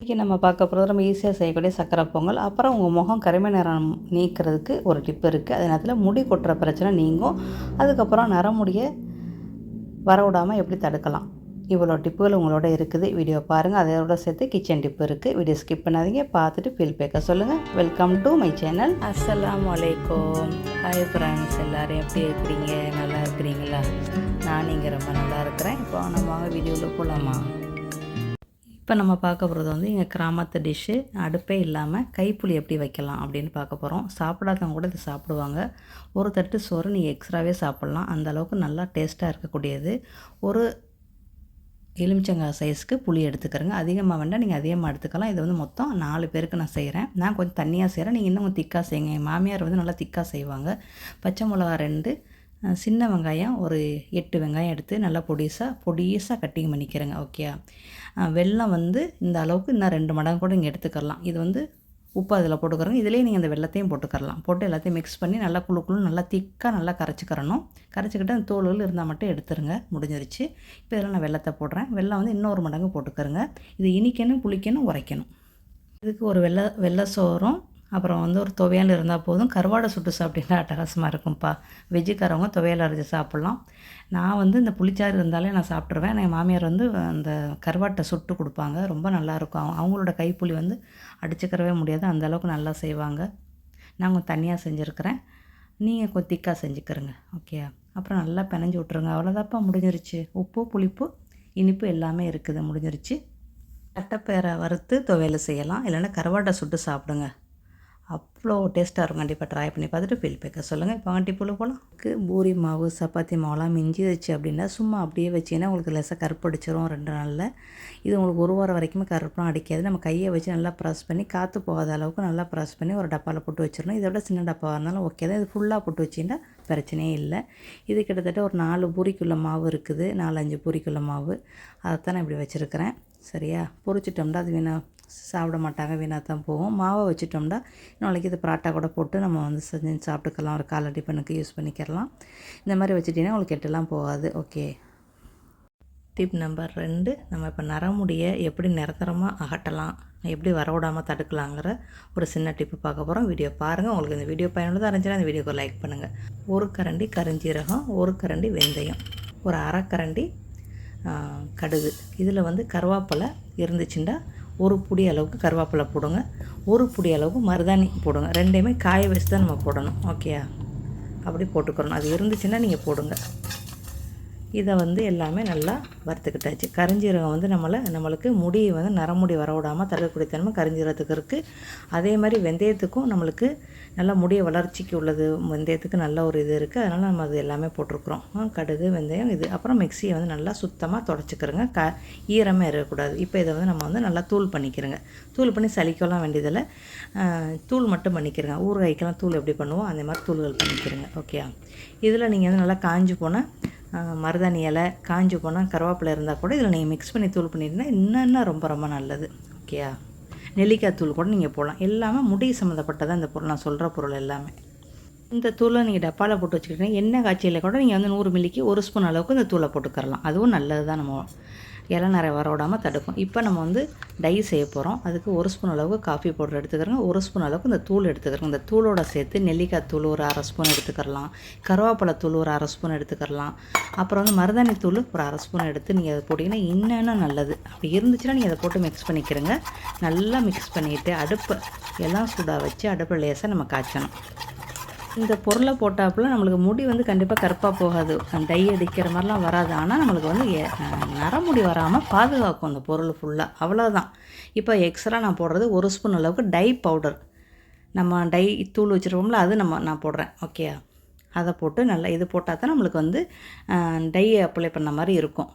இன்றைக்கி நம்ம பார்க்க போகிறது நம்ம ஈஸியாக செய்யக்கூடிய சக்கரை பொங்கல். அப்புறம் உங்கள் முகம் கருமை நிறம் நீக்கிறதுக்கு ஒரு டிப் இருக்குது அதே நேரத்தில் முடி கொட்டுற பிரச்சனை நீங்கும். அதுக்கப்புறம் நரமுடியை வர விடாமல் எப்படி தடுக்கலாம்? இவ்வளோ டிப்புகள் உங்களோட இருக்குது. வீடியோ பாருங்கள் அதோட சேர்த்து கிச்சன் டிப்பு இருக்குது வீடியோ ஸ்கிப் பண்ணாதீங்க. பார்த்துட்டு ஃபீல் பேக்க சொல்லுங்கள் வெல்கம் டு மை சேனல் அஸ்ஸலாம் வலைக்கம் ஹாய் ஃப்ரெண்ட்ஸ் எல்லோரும் எப்படி இருக்கிறீங்க? நல்லா இருக்கிறீங்களா? நான் இங்கே ரொம்ப நல்லா இருக்கிறேன். இப்போ நம்ம வீடியோவில் போகலாமா இப்போ நம்ம பார்க்க போகிறது வந்து எங்கள் கிராமத்து டிஷ்ஷு. அடுப்பே இல்லாமல் கைப்புளி எப்படி வைக்கலாம் அப்படின்னு பார்க்க போகிறோம். சாப்பிடாதவங்க கூட இது சாப்பிடுவாங்க. ஒரு தட்டு சோறு நீங்கள் எக்ஸ்ட்ராவே சாப்பிட்லாம். அந்த அளவுக்கு நல்லா டேஸ்ட்டாக இருக்கக்கூடியது. ஒரு எலுமிச்சங்காய் சைஸ்க்கு புளி எடுத்துக்கிறேங்க. அதிகமாக வேண்டாம் நீங்கள் அதிகமாக எடுத்துக்கலாம். இது வந்து மொத்தம் நாலு பேருக்கு நான் செய்கிறேன். நான் கொஞ்சம் தண்ணியாக செய்கிறேன். நீங்கள் இன்னும் கொஞ்சம் திக்காக செய்யுங்க. என் மாமியார் வந்து நல்லா திக்காக செய்வாங்க. பச்சை மிளகா ரெண்டு சின்ன வெங்காயம் ஒரு எட்டு வெங்காயம் எடுத்து நல்லா பொடிசாக பொடிசாக கட்டிங் பண்ணிக்கிறேங்க. ஓகே வெல்லம் வந்து இந்த அளவுக்கு இன்னும் ரெண்டு மடங்கு கூட நீங்கள் எடுத்துக்கலாம் இது வந்து உப்பு அதில் போட்டுக்கிறோங்க இதுலேயே நீங்கள் அந்த வெள்ளத்தையும் போட்டுக்கரலாம் போட்டு எல்லாத்தையும் மிக்ஸ் பண்ணி நல்லா குழு குழு நல்லா திக்காக நல்லா கரைச்சிக்கிறணும். கரைச்சிக்கிட்டு அந்த தோல்கள் இருந்தால் மட்டும் எடுத்துருங்க. முடிஞ்சிருச்சு. இப்போ இதில் நான் வெள்ளத்தை போடுறேன். வெள்ளம் வந்து இன்னொரு மடங்கு போட்டுக்கிறேங்க. இது இனிக்கணும் புளிக்கணும் உரைக்கணும். இதுக்கு ஒரு வெள்ளை வெள்ளை சோறும் அப்புறம் வந்து ஒரு துவையல் இருந்தால் போதும். கருவாடை சுட்டு சாப்பிட்டீங்கன்னா அட்டகாசமாக இருக்கும்ப்பா. வெஜ்ஜுக்காரவங்க துவையல் அரைச்சி சாப்பிட்லாம். நான் வந்து இந்த புளிச்சாறு இருந்தாலே நான் சாப்பிட்ருவேன் என் மாமியார் வந்து அந்த கருவாட்டை சுட்டு கொடுப்பாங்க. ரொம்ப நல்லாயிருக்கும் அவங்க அவங்களோட கைப்புளி வந்து அடிச்சுக்கிறவே முடியாது. அந்த அளவுக்கு நல்லா செய்வாங்க. நாங்கள் தனியாக செஞ்சுருக்கிறேன். நீங்கள் கொஞ்சம் திக்காக செஞ்சுக்கிறங்க ஓகே அப்புறம் நல்லா பிணைஞ்சி விட்ருங்க அவ்வளோதாப்பா முடிஞ்சிருச்சு. உப்பு புளிப்பு இனிப்பு எல்லாமே இருக்குது. முடிஞ்சிருச்சு. தட்டைப்பேரை வறுத்து துவையல் செய்யலாம். இல்லைன்னா கருவாட்டை சுட்டு சாப்பிடுங்க. அவ்வளோ டேஸ்ட்டாக இருக்கும். கண்டிப்பாக ட்ரை பண்ணி பார்த்துட்டு ஃபீல் பேக்க சொல்லுங்கள் இப்போ வாங்க டிப்புல போகலாம் பூரி மாவு சப்பாத்தி மாவுலாம் மிஞ்சிடுச்சு அப்படின்னா சும்மா அப்படியே வச்சிங்கன்னா உங்களுக்கு லேசாக கருப்படிச்சிரும் ரெண்டு நாளில். இது உங்களுக்கு ஒரு வாரம் வரைக்குமே கருப்பெலாம் அடிக்காது. நம்ம கையை வச்சு நல்லா ப்ரெஸ் பண்ணி காற்று போகாத அளவுக்கு நல்லா ப்ரெஸ் பண்ணி ஒரு டப்பாவில் போட்டு வச்சிடணும். இதை விட சின்ன டப்பாவாக இருந்தாலும் ஓகே தான். இது ஃபுல்லாக போட்டு வச்சிங்கன்னா பிரச்சனையே இல்லை. இது கிட்டத்தட்ட ஒரு நாலு பூரிக்குள்ள மாவு இருக்குது. நாலஞ்சு பூரிக்குள்ள மாவு. அதைத்தான் நான் இப்படி வச்சுருக்கிறேன். சரியா? பொரிச்சிட்டோம்னா அது வேணால் சாப்பிட மாட்டாங்க வீணாக தான் போகும். மாவை வச்சுட்டோம்னா நாளைக்கு இது பராட்டா கூட போட்டு நம்ம வந்து செஞ்சு சாப்பிட்டுக்கலாம். ஒரு காலை டிஃபனுக்கு யூஸ் பண்ணிக்கிறலாம் இந்த மாதிரி வச்சுட்டிங்கன்னா உங்களுக்கு கெட்டெல்லாம் போகாது. ஓகே. டிப் நம்பர் ரெண்டு நம்ம இப்போ நரமுடியை எப்படி நிரந்தரமாக அகட்டலாம் எப்படி வரவிடாமல் தடுக்கலாங்கிற ஒரு சின்ன டிப்பு பார்க்க போகிறோம் வீடியோ பாருங்கள் உங்களுக்கு இந்த வீடியோ பயனுள்ளதாக இருந்துச்சுன்னா இந்த வீடியோக்கு லைக் பண்ணுங்கள் ஒரு கரண்டி கருஞ்சீரகம் ஒரு கரண்டி வெந்தயம் ஒரு அரைக்கரண்டி கடுகு. இதில் வந்து கருவேப்பிலை இருந்துச்சுன்னா ஒரு புடி அளவுக்கு கருவேப்பிலை போடுங்க. ஒரு புடி அளவுக்கு மருதாணி போடுங்க. ரெண்டையுமே காய வச்சு தான் நம்ம போடணும். ஓகேயா அப்படி போட்டுக்கிறணும் அது இருந்துச்சுன்னா நீங்கள் போடுங்க. இதை வந்து எல்லாமே நல்லா வறுத்துக்கிட்டாச்சு. கரிஞ்சீரகம் வந்து நம்மளை நம்மளுக்கு முடியை வந்து நரமுடி வர விடாமல் தடுக்கக்கூடிய தன்மை கரிஞ்சீரகத்துக்கு இருக்குது அதே மாதிரி வெந்தயத்துக்கும் நம்மளுக்கு நல்லா முடிய வளர்ச்சிக்கு உள்ளது வெந்தயத்துக்கு நல்ல ஒரு இது இருக்குது அதனால் நம்ம அது எல்லாமே போட்டிருக்குறோம். கடுகு வெந்தயம் இது அப்புறம் மிக்சியை வந்து நல்லா சுத்தமாக தொடச்சிக்கிறோங்க. க ஈரமே இருக்கக்கூடாது. இப்போ இதை வந்து நம்ம வந்து நல்லா தூள் பண்ணிக்கிறோங்க. தூள் பண்ணி சலிக்கலாம் வேண்டியதில்லை. தூள் மட்டும் பண்ணிக்கிறோங்க. ஊறுகாய்க்கெல்லாம் தூள் எப்படி பண்ணுவோம்? அந்த மாதிரி தூள்கள் பண்ணிக்கிறோங்க. ஓகே இதில் நீங்கள் வந்து நல்லா காஞ்சு போனால் மருதாணி இலை காஞ்சி போனால் கருவேப்பிலை இருந்தால் கூட இதில் நீங்கள் மிக்ஸ் பண்ணி தூள் பண்ணிட்டீங்கன்னா இன்னும் இன்னும் ரொம்ப ரொம்ப நல்லது. ஓகேயா நெல்லிக்காய் தூள் கூட நீங்கள் போடலாம். எல்லாமே முடி சம்மந்தப்பட்டதான் இந்த பொருள் நான் சொல்கிற பொருள் எல்லாமே. இந்த தூளை நீங்கள் டப்பாவில் போட்டு வச்சுக்கிட்டீங்கன்னா எண்ணெய் காய்ச்சியில் கூட நீங்கள் வந்து நூறு மில்லிக்கு ஒரு ஸ்பூன் அளவுக்கு இந்த தூளை போட்டுக்கரலாம் அதுவும் நல்லது தான் நம்ம இலை நிறைய வர விடாமல் தடுக்கும். இப்போ நம்ம வந்து டை செய்ய போகிறோம் அதுக்கு ஒரு ஸ்பூன் அளவுக்கு காஃபி பவுடர் எடுத்துக்கிறோங்க. ஒரு ஸ்பூன் அளவுக்கு இந்த தூள் எடுத்துக்கிறோங்க. இந்த தூளோட சேர்த்து நெல்லிக்காய் தூள் ஒரு அரை ஸ்பூன் எடுத்துக்கிறலாம் கருவேப்பிலை தூள் ஒரு அரை ஸ்பூன் எடுத்துக்கிறலாம் அப்புறம் வந்து மருதாணி தூள் ஒரு அரை ஸ்பூன் எடுத்து நீங்கள் அதை போட்டிங்கன்னா இன்னும் நல்லது. அப்படி இருந்துச்சுன்னா நீங்கள் அதை போட்டு மிக்ஸ் பண்ணிக்கிறங்க. நல்லா மிக்ஸ் பண்ணிவிட்டு அடுப்பை எல்லாம் சூடாக வச்சு அடுப்பை லேசாக நம்ம காய்ச்சணும். இந்த பொருளை போட்டாப்புல நம்மளுக்கு முடி வந்து கண்டிப்பாக கருப்பாக போகாது. டை அடிக்கிற மாதிரிலாம் வராது. ஆனால் நம்மளுக்கு வந்து எ- நரமுடி வராமல் பாதுகாக்கும் அந்த பொருள் ஃபுல்லாக அவ்வளோதான் இப்போ எக்ஸ்ட்ரா நான் போடுறது ஒரு ஸ்பூன் அளவுக்கு டை பவுடர் நம்ம டை தூள் வச்சுருக்கோம்ல அது நம்ம நான் போடுறேன். ஓகே அதை போட்டு நல்லா இது போட்டால் தான் நம்மளுக்கு வந்து டை அப்ளை பண்ண மாதிரி இருக்கும்.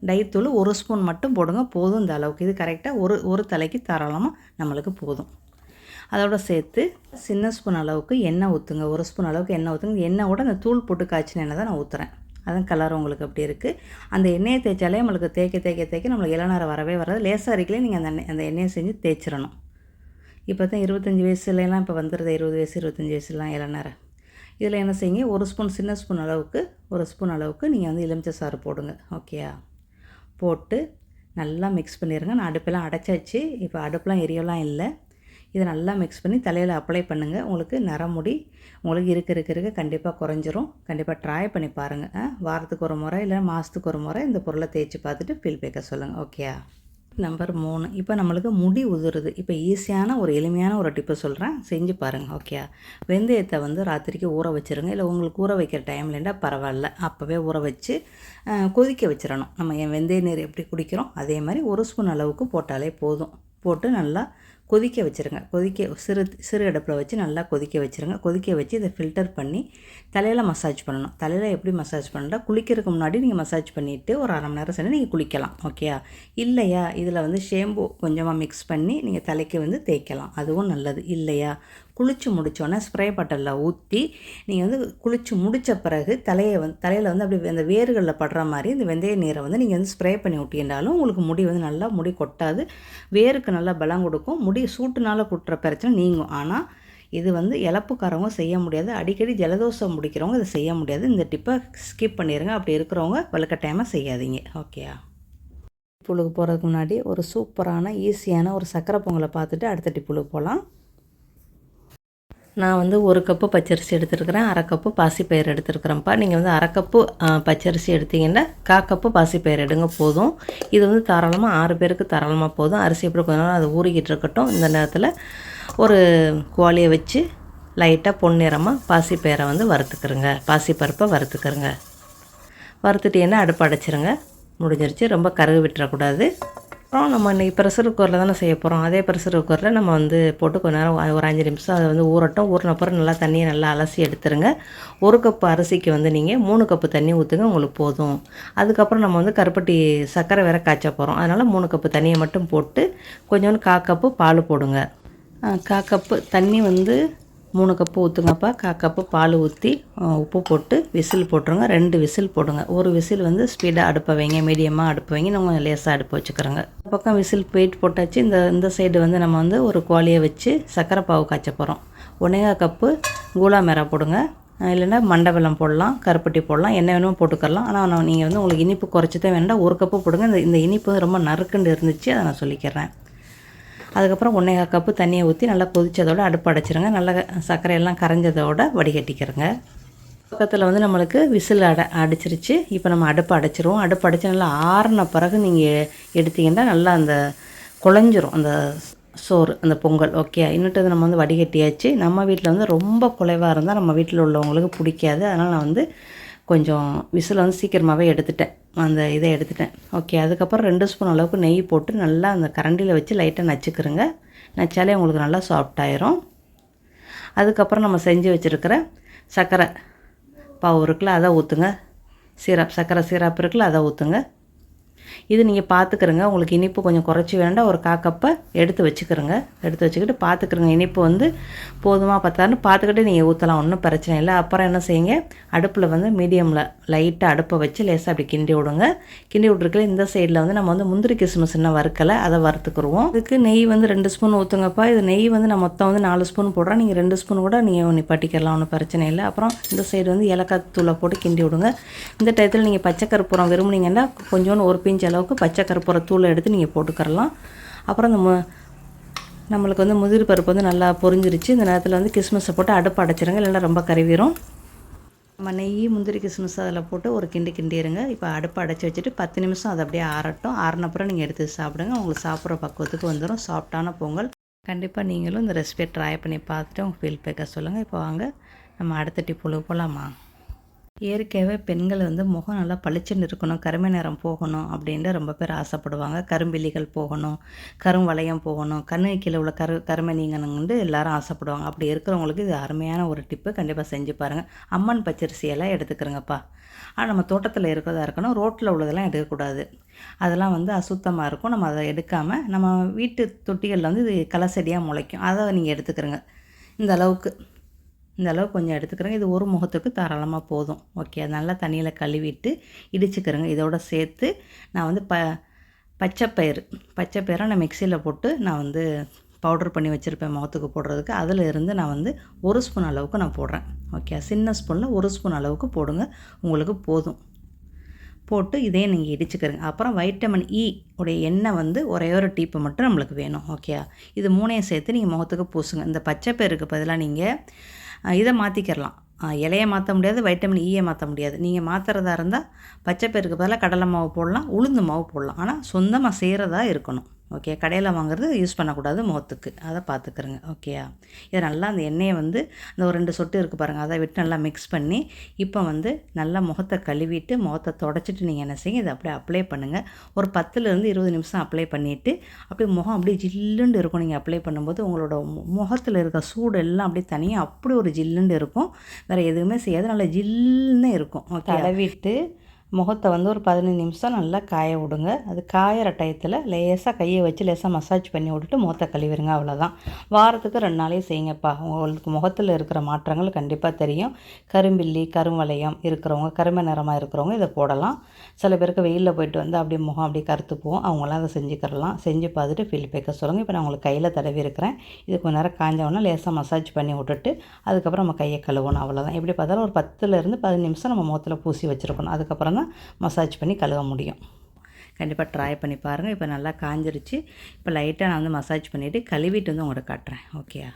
டை தூள் ஒரு ஸ்பூன் மட்டும் போடுங்க போதும் இந்த அளவுக்கு. இது கரெக்டாக ஒரு ஒரு தலைக்கு தாராளமாக நம்மளுக்கு போதும். அதோட சேர்த்து சின்ன ஸ்பூன் அளவுக்கு எண்ணெய் ஊற்றுங்க ஒரு ஸ்பூன் அளவுக்கு எண்ணெய் ஊற்றுங்க எண்ணெயோட அந்த தூள் போட்டு காய்ச்சின எண்ணெய் தான் நான் ஊற்றுறேன் அதான் கலர் உங்களுக்கு அப்படி இருக்குது அந்த எண்ணெயை தேய்ச்சாலே நம்மளுக்கு தேய்க்க தேய்க்க தேய்க்க நம்மளுக்கு இளநேரம் வரவே வராது. லேசாக இருக்கலே நீங்கள் அந்த எண்ணெய் அந்த எண்ணெயை செஞ்சு தேய்ச்சிடணும். இப்போ தான் இருபத்தஞ்சி வயசுலலாம் இப்போ வந்துடுது இருபது வயசு இருபத்தஞ்சி வயசுலாம் இளநேரம் இதில் என்ன செய்யுங்க? ஒரு ஸ்பூன் சின்ன ஸ்பூன் அளவுக்கு ஒரு ஸ்பூன் அளவுக்கு நீங்கள் வந்து எலுமிச்சை சாறு போடுங்க ஓகேயா போட்டு நல்லா மிக்ஸ் பண்ணிடுங்க நான் அடுப்பெல்லாம் அடைச்சாச்சு. இப்போ அடுப்பெலாம் எரியலாம் இல்லை. இதை நல்லா மிக்ஸ் பண்ணி தலையில் அப்ளை பண்ணுங்கள் உங்களுக்கு நரமுடி உங்களுக்கு இருக்க இருக்க இருக்க கண்டிப்பாக குறைஞ்சிரும். கண்டிப்பாக ட்ரை பண்ணி பாருங்கள் வாரத்துக்கு ஒரு முறை இல்லை மாதத்துக்கு ஒரு முறை இந்த பொருளை தேய்ச்சி பார்த்துட்டு ஃபீல் பேக்க சொல்லுங்கள் ஓகேயா நம்பர் மூணு. இப்போ நம்மளுக்கு முடி உதிருது. இப்போ ஈஸியான ஒரு எளிமையான ஒரு டிப்பு சொல்கிறேன் செஞ்சு பாருங்கள் ஓகே வெந்தயத்தை வந்து ராத்திரிக்கு ஊற வச்சுருங்க. இல்லை உங்களுக்கு ஊற வைக்கிற டைம்லேண்டா பரவாயில்ல. அப்போவே ஊற வச்சு கொதிக்க வச்சிடணும் நம்ம என் வெந்தய நீர் எப்படி குடிக்கிறோம்? அதே மாதிரி ஒரு ஸ்பூன் அளவுக்கு போட்டாலே போதும். போட்டு நல்லா கொதிக்க வச்சுருங்க. கொதிக்க சிறு சிறு அடுப்பில் வச்சு நல்லா கொதிக்க வச்சுருங்க. கொதிக்க வச்சு இதை ஃபில்டர் பண்ணி தலையில் மசாஜ் பண்ணணும். தலையில் எப்படி மசாஜ் பண்ணால் குளிக்கிறதுக்கு முன்னாடி நீங்கள் மசாஜ் பண்ணிவிட்டு ஒரு அரை மணி நேரம் சென்று நீங்கள் குளிக்கலாம். ஓகேயா இல்லையா? இதில் வந்து ஷேம்பு கொஞ்சமாக மிக்ஸ் பண்ணி நீங்கள் தலைக்கு வந்து தேய்க்கலாம். அதுவும் நல்லது. இல்லையா? குளித்து முடித்தோன்னே ஸ்ப்ரே பட்டலில் ஊற்றி நீங்கள் வந்து குளித்து முடித்த பிறகு தலையை வந்து தலையில் வந்து அப்படி அந்த வேர்களில் படுற மாதிரி இந்த வெந்தய நீரை வந்து நீங்கள் வந்து ஸ்ப்ரே பண்ணி விட்டீங்கனாலும் உங்களுக்கு முடி வந்து நல்லா முடி கொட்டாது. வேருக்கு நல்லா பலம் கொடுக்கும். முடி சூட்டுனால குட்டுற பிரச்சனை நீங்கும். ஆனால் இது வந்து இழப்புக்காரவங்க செய்ய முடியாது. அடிக்கடி ஜலதோஷம் முடிக்கிறவங்க இதை செய்ய முடியாது. இந்த டிப்பை ஸ்கிப் பண்ணிடுங்க அப்படி இருக்கிறவங்க வலுக்கட்டாயமாக செய்யாதீங்க. ஓகேயா டிப்புளுக்கு போகிறதுக்கு முன்னாடி ஒரு சூப்பரான ஈஸியான ஒரு சக்கரை பொங்கலை பார்த்துட்டு அடுத்த டிப்புளுக்கு போகலாம். நான் வந்து ஒரு கப்பு பச்சரிசி எடுத்துருக்கிறேன் அரை கப்பு பாசிப்பயிர் எடுத்துருக்குறேன்ப்பா. நீங்கள் வந்து அரை கப்பு பச்சரிசி எடுத்தீங்கன்னா கா கப்பு பாசிப்பயிர் எடுங்க போதும். இது வந்து தாராளமாக ஆறு பேருக்கு தாராளமாக போதும். அரிசி எப்படி கொஞ்ச நேரம் அது ஊறிக்கிட்டு இருக்கட்டும். இந்த நேரத்தில் ஒரு கோழியை வச்சு லைட்டாக பொன்னிறமாக பாசிப்பயிரை வந்து வறுத்துக்கிறங்க. பாசிப்பருப்பை வறுத்துக்கிறங்க. வறுத்துட்டீங்கன்னா அடுப்பு அடைச்சிருங்க. முடிஞ்சிருச்சு. ரொம்ப கருகு விட்டுறக்கூடாது. அப்புறம் நம்ம இன்றைக்கி ப்ரெஷர் குக்கரில் தானே செய்ய போகிறோம் அதே ப்ரெஷர் குக்கரில் நம்ம வந்து போட்டு கொஞ்ச நேரம் ஒரு அஞ்சு நிமிஷம் அதை வந்து ஊறட்டும். ஊறின அப்புறம் நல்லா தண்ணியை நல்லா அலசி எடுத்துருங்க. ஒரு கப்பு அரிசிக்கு வந்து நீங்கள் மூணு கப்பு தண்ணி ஊற்றுங்க உங்களுக்கு போதும். அதுக்கப்புறம் நம்ம வந்து கருப்பட்டி சர்க்கரை வேற காய்ச்ச போகிறோம் அதனால் மூணு கப்பு தண்ணியை மட்டும் போட்டு கொஞ்சோண்டு கா கப்பு பால் போடுங்க. கா கப்பு தண்ணி வந்து மூணு கப்பு ஊற்றுங்கப்பா கா கப்பு பால் ஊற்றி உப்பு போட்டு விசில் போட்டுருங்க. ரெண்டு விசில் போடுங்க. ஒரு விசில் வந்து ஸ்பீடாக அடுப்பை வைங்க. மீடியமாக அடுப்பு வைங்க. நம்ம லேசாக அடுப்பு வச்சுக்கிறோங்க. பக்கம் விசில் போயிட்டு போட்டாச்சு. இந்த இந்த சைடு வந்து நம்ம வந்து ஒரு கோழியை வச்சு சர்க்கரை பாவு காய்ச்ச போகிறோம் ஒன்னேகா கப்பு கூலா மேரா போடுங்க. இல்லைன்னா மண்டை போடலாம். கருப்பட்டி போடலாம். என்ன வேணுமோ போட்டுக்கலாம் ஆனால் நான் நீங்கள் வந்து உங்களுக்கு இனிப்பு குறைச்சி தான் வேண்டாம். ஒரு கப்பு போடுங்க. இந்த இந்த இனிப்பு ரொம்ப நறுக்குண்டு இருந்துச்சு. அதை நான் சொல்லிக்கிறேன். அதுக்கப்புறம் ஒன்றே கப்பு தண்ணியை ஊற்றி நல்லா கொதித்ததோடு அடுப்பு அடைச்சிருங்க. நல்லா சர்க்கரையெல்லாம் கரைஞ்சதோட வடிகட்டிக்கிறங்க. பக்கத்தில் வந்து நம்மளுக்கு விசில் அடை அடிச்சிருச்சு. இப்போ நம்ம அடுப்பு அடைச்சிருவோம். அடுப்பு அடைச்சி நல்லா ஆறின பிறகு நீங்கள் எடுத்தீங்கன்னா நல்லா அந்த குழஞ்சிரும். அந்த சோறு அந்த பொங்கல். ஓகே இன்னொட்டு நம்ம வந்து வடிகட்டியாச்சு. நம்ம வீட்டில் வந்து ரொம்ப குலைவாக இருந்தால் நம்ம வீட்டில் உள்ளவங்களுக்கு பிடிக்காது. அதனால் நான் வந்து கொஞ்சம் விசில் வந்து சீக்கிரமாகவே எடுத்துட்டேன். அந்த இதை எடுத்துட்டேன். ஓகே அதுக்கப்புறம் ரெண்டு ஸ்பூன் அளவுக்கு நெய் போட்டு நல்லா அந்த கரண்டியில் வச்சு லைட்டாக நச்சுக்கிறோங்க நச்சாலே உங்களுக்கு நல்லா சாஃப்டாயிரும் அதுக்கப்புறம் நம்ம செஞ்சு வச்சுருக்கிற சர்க்கரை பாவு இருக்குல்ல அதை ஊற்றுங்க சிரப் சர்க்கரை சிரப் இருக்குல்ல அதை ஊற்றுங்க இது நீங்கள் பார்த்துக்கிறங்க உங்களுக்கு இனிப்பு கொஞ்சம் குறைச்சி வேண்டாம். ஒரு காக்கப்பை எடுத்து வச்சுக்கிறோங்க. எடுத்து வச்சுக்கிட்டு பார்த்துக்கிறங்க இனிப்பு வந்து போதுமாக பார்த்தாருன்னு பார்த்துக்கிட்டு நீங்கள் ஊற்றலாம் ஒன்றும் பிரச்சனை இல்லை. அப்புறம் என்ன செய்யுங்க? அடுப்பில் வந்து மீடியமில் லைட்டாக அடுப்பை வச்சு லேசாக அப்படி கிண்டி விடுங்க. கிண்டி விட்ருக்கல இந்த சைடில் வந்து நம்ம வந்து முந்திரி கிஸ்மிஸ் இன்னும் வறுக்கலை. அதை வறுத்துக்குருவோம். இதுக்கு நெய் வந்து ரெண்டு ஸ்பூன் ஊற்றுங்கப்பா இது நெய் வந்து நான் மொத்தம் வந்து நாலு ஸ்பூன் போடுறேன். நீங்கள் ரெண்டு ஸ்பூன் கூட நீங்கள் நிப்பாட்டிக்கலாம். ஒன்றும் பிரச்சனை இல்லை. அப்புறம் இந்த சைடு வந்து ஏலக்காய் தூளை போட்டு கிண்டி விடுங்க. இந்த டயத்தில் நீங்கள் பச்சை கருப்பூரம் விரும்புனீங்கன்னா கொஞ்சோண்டு ஒரு பிஞ்சு அளவுக்கு பச்சை கருப்புற தூளை எடுத்து நீங்கள் போட்டுக்கரலாம் அப்புறம் இந்த நம்மளுக்கு வந்து முதிர் பருப்பு வந்து நல்லா பொரிஞ்சிருச்சு. இந்த நேரத்தில் வந்து கிஸ்மிஸை போட்டு அடுப்பு அடைச்சிருங்க. இல்லைன்னா ரொம்ப கருவிடும் நம்ம நெய் முந்திரி கிஸ்மிஸ் அதில் போட்டு ஒரு கிண்டி கிண்டிடுங்க இப்போ அடுப்பு அடைச்சி வச்சுட்டு பத்து நிமிஷம் அதை அப்படியே ஆறட்டும். ஆறினப்புறம் நீங்கள் எடுத்து சாப்பிடுங்க. உங்களுக்கு சாப்பிட்ற பக்குவத்துக்கு வந்துடும் சாஃப்டான பொங்கல். கண்டிப்பாக நீங்களும் இந்த ரெசிபியை ட்ரை பண்ணி பார்த்துட்டு உங்கள் ஃபீல்பேக்கை சொல்லுங்கள் இப்போ வாங்க நம்ம அடுத்த டிப்புழு போகலாமா இயற்கையாகவே பெண்கள் வந்து முகம் நல்லா பளிச்சுன்னு இருக்கணும் கருமை நேரம் போகணும் அப்படின்ட்டு ரொம்ப பேர் ஆசைப்படுவாங்க. கரும்பிலிகள் போகணும் கரும் வளையம் போகணும் கண்ணு கீழே உள்ள கரு கருமை நீங்கணுங்கன்னு எல்லாரும் ஆசைப்படுவாங்க. அப்படி இருக்கிறவங்களுக்கு இது அருமையான ஒரு டிப்பு கண்டிப்பாக செஞ்சு பாருங்கள் அம்மன் பச்சரிசியெல்லாம் எடுத்துக்கிறோங்கப்பா. ஆனால் நம்ம தோட்டத்தில் இருக்கிறதா இருக்கணும் ரோட்டில் உள்ளதெல்லாம் எடுக்கக்கூடாது. அதெல்லாம் வந்து அசுத்தமாக இருக்கும். நம்ம அதை எடுக்காமல் நம்ம வீட்டு தொட்டிகளில் வந்து இது களை செடியாக முளைக்கும். அதை நீங்கள் எடுத்துக்கிறோங்க. இந்த அளவுக்கு. இந்த அளவு கொஞ்சம் எடுத்துக்கிறேங்க. இது ஒரு முகத்துக்கு தாராளமாக போதும். ஓகே நல்லா தண்ணியில் கழுவிட்டு இடிச்சுக்கிறேங்க. இதோட சேர்த்து நான் வந்து ப பச்சைப்பயிறு பச்சைப்பயிரை நான் மிக்சியில் போட்டு நான் வந்து பவுடர் பண்ணி வச்சுருப்பேன் முகத்துக்கு போடுறதுக்கு. அதில் இருந்து நான் வந்து ஒரு ஸ்பூன் அளவுக்கு நான் போடுறேன். ஓகே சின்ன ஸ்பூனில் ஒரு ஸ்பூன் அளவுக்கு போடுங்க. உங்களுக்கு போதும். போட்டு இதையும் நீங்கள் இடிச்சுக்கிறங்க. அப்புறம் வைட்டமின் இ உடைய எண்ணெய் வந்து ஒரே ஒரு டீப்பு மட்டும் நம்மளுக்கு வேணும். ஓகே இது மூணையும் சேர்த்து நீங்கள் முகத்துக்கு பூசுங்க. இந்த பச்சை பேருக்கு பதிலாக நீங்கள் இதை மாற்றிக்கிறலாம் இலையை மாற்ற முடியாது வைட்டமின் ஈயை மாற்ற முடியாது. நீங்கள் மாற்றுறதா இருந்தால் பச்சை பதிலாக கடலை மாவு போடலாம் உளுந்து மாவு போடலாம். ஆனால் சொந்தமாக செய்கிறதா இருக்கணும். ஓகே கடையில் வாங்குறது யூஸ் பண்ணக்கூடாது முகத்துக்கு. அதை பார்த்துக்கிறங்க. ஓகேயா இதை நல்லா அந்த எண்ணெயை வந்து அந்த ஒரு ரெண்டு சொட்டு இருக்குது பாருங்கள் அதை விட்டு நல்லா மிக்ஸ் பண்ணி இப்போ வந்து நல்லா முகத்தை கழுவிட்டு முகத்தை தொடச்சிட்டு நீங்கள் என்ன செய்யுங்க இதை அப்படியே அப்ளை பண்ணுங்கள் ஒரு பத்துலேருந்து இருபது நிமிஷம் அப்ளை பண்ணிவிட்டு அப்படியே முகம் அப்படியே ஜில்லுண்டு இருக்கும். நீங்கள் அப்ளை பண்ணும்போது உங்களோட முகத்தில் இருக்க சூடு எல்லாம் அப்படியே தனியாக அப்படி ஒரு ஜில்லுண்டு இருக்கும். வேறு எதுவுமே செய்யாது. நல்லா ஜில்லுன்னு இருக்கும். ஓகே தடவிட்டு முகத்தை வந்து ஒரு பதினஞ்சு நிமிஷம் நல்லா காய விடுங்க. அது காயிற டயத்தில் லேசாக கையை வச்சு லேசாக மசாஜ் பண்ணி விட்டுட்டு முகத்தை கழுவிடுங்க அவ்வளோதான் வாரத்துக்கு ரெண்டு நாளையும் செய்யுங்கப்பா. உங்களுக்கு முகத்தில் இருக்கிற மாற்றங்கள் கண்டிப்பாக தெரியும். கரும்பில்லி கருவளையம் இருக்கிறவங்க கருமை நிறமாக இருக்கிறவங்க இதை போடலாம். சில பேருக்கு வெயிலில் போயிட்டு வந்து அப்படியே முகம் அப்படியே கருத்து போவோம் அவங்களாம் அதை செஞ்சுக்கிறலாம். செஞ்சு பார்த்துட்டு ஃபீல் பேக்க சொல்லுங்கள் இப்போ நான் உங்களுக்கு கையில் தடவி இருக்கிறேன். இது கொஞ்ச நேரம் காஞ்சவொன்னே லேசாக மசாஜ் பண்ணி விட்டுட்டு அதுக்கப்புறம் நம்ம கையை கழுவணும் அவ்வளோதான் எப்படி பார்த்தாலும் ஒரு பத்துலேருந்து பதினஞ்சு நிமிஷம் நம்ம முகத்தில் பூசி வச்சுருக்கணும். அதுக்கப்புறம் தான் மசாஜ் பண்ணி கழுவ முடியும். கண்டிப்பாக ட்ரை பண்ணி பாருங்கள் இப்போ நல்லா காஞ்சிருச்சு. இப்போ லைட்டாக நான் வந்து மசாஜ் பண்ணிவிட்டு கழுவிட்டு வந்து உங்கள்கிட்ட காட்டுறேன். ஓகேயா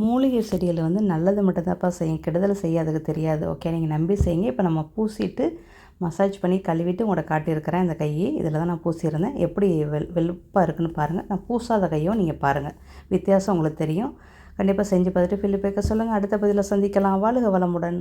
மூலிகை செடியில் வந்து நல்லது மட்டும்தான்ப்பா செய்யும். கெடுதல் செய்யாதது தெரியாது. ஓகே நீங்கள் நம்பி செய்யுங்க. இப்போ நம்ம பூசிட்டு மசாஜ் பண்ணி கழுவிட்டு உங்கள்கிட்ட காட்டியிருக்கிறேன் இந்த கையை. இதில் தான் நான் பூசியிருந்தேன். எப்படி வெள் வெளுப்பாக இருக்குன்னு பாருங்கள் நான் பூசாத கையும் நீங்கள் பாருங்கள் வித்தியாசம் உங்களுக்கு தெரியும். கண்டிப்பாக செஞ்சு பார்த்துட்டு ஃபில்லு பேக்க சொல்லுங்கள் அடுத்த பதிவில் சந்திக்கலாம். வாழுக வளமுடன்.